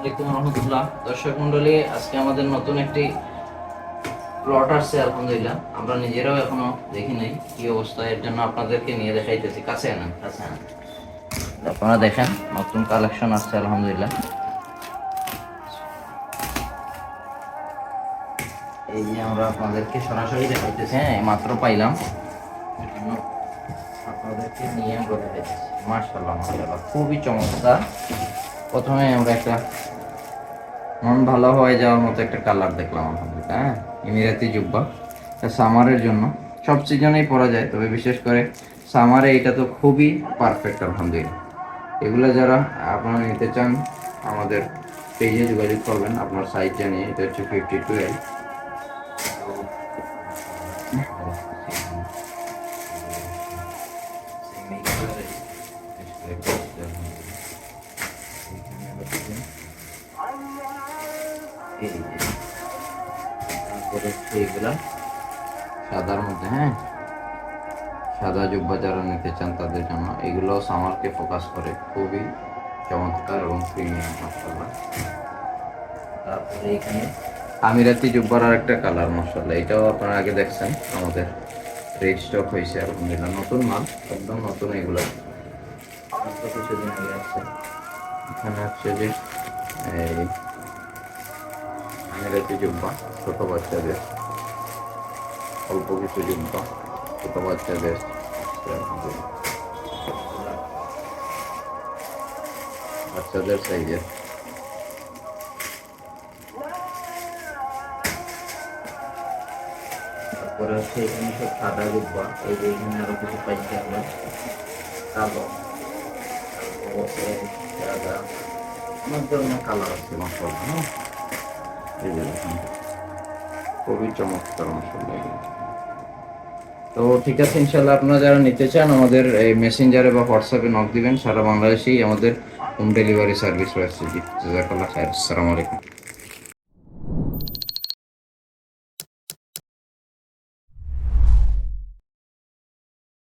আলাইকুম রহমতুল্লাহ। দর্শক মন্ডলী আজকে আমাদের নতুন একটি প্লট আসছে, আলহামদুলিল্লাহ। আমরা নিজেরাও এখনও দেখি নাই কি অবস্থা, এর জন্য আপনাদেরকে নিয়ে দেখাইতেছি। কাছে আনেন কাছে আনেন। আপনারা দেখেন, নতুন কালেকশন আসছে, আলহামদুলিল্লাহ। এই যে আমরা আপনাদেরকে সরাসরি দেখাইতেছি হ্যাঁ মাত্র পাইলাম। আপনাদেরকে নিয়ে আমরা দেখাইতেছি। মার্শাল্লাহ খুবই চমৎকার। প্রথমে আমরা একটা মন ভালো হয়ে যাওয়ার মতো একটা কালার দেখলাম আলহামদুলিল্লাহ হ্যাঁ? ইমিরাতি জুব্বা। সামারের জন্য। সব সিজনেই পরা যায়, তবে বিশেষ করে সামারে এটা তো খুবই পারফেক্ট আলহামদুলিল্লাহ। এগুলো যারা আপনারা নিতে চান, আমাদের পেজে যোগাযোগ করবেন, আপনার সাইজ জানিয়ে, এটা হচ্ছে ফিফটি টু এল এই যে। তারপরে হচ্ছে এগুলা সাদার মধ্যে হ্যাঁ? সাদা জুব্বা যারা নিতে চান তাদের জন্য। এগুলো সামারকে ফোকাস করে। খুবই চমৎকার এবং প্রিমিয়াম মশলা। তারপরে এখানে আমিরাতি জুব্বার আর একটা কালার মশলা। এটাও আপনারা আগে দেখছেন। আমাদের রেস্টক হয়েছে, আলহামদুলিল্লাহ। নতুন মাল, একদম নতুন এগুলো। কিছুদিন আগে আসছে এখানে হচ্ছে যে এই আমিরাতি জুব্বা ছোট বাচ্চাদের অল্প কিছু জুব্বা ছোট বাচ্চাদের বাচ্চাদের সাইজের তারপরে হচ্ছে এখানে সব সাদা জুব্বা এই যে এখানে আরও কিছু পাইছি আমরা কালো তারপরে সাদা অনেক ধরনের কালার আছে মশলা হ্যাঁ খুবই চমৎকার তো ঠিক আছে ইনশাল্লাহ আপনারা যারা নিতে চান, আমাদের এই মেসেঞ্জারে বা হোয়াটসঅ্যাপে নক দিবেন। সারা বাংলাদেশেই আমাদের হোম ডেলিভারি সার্ভিস রয়েছে। জাজাকাল্লাহ খায় আসসালামু আলাইকুম।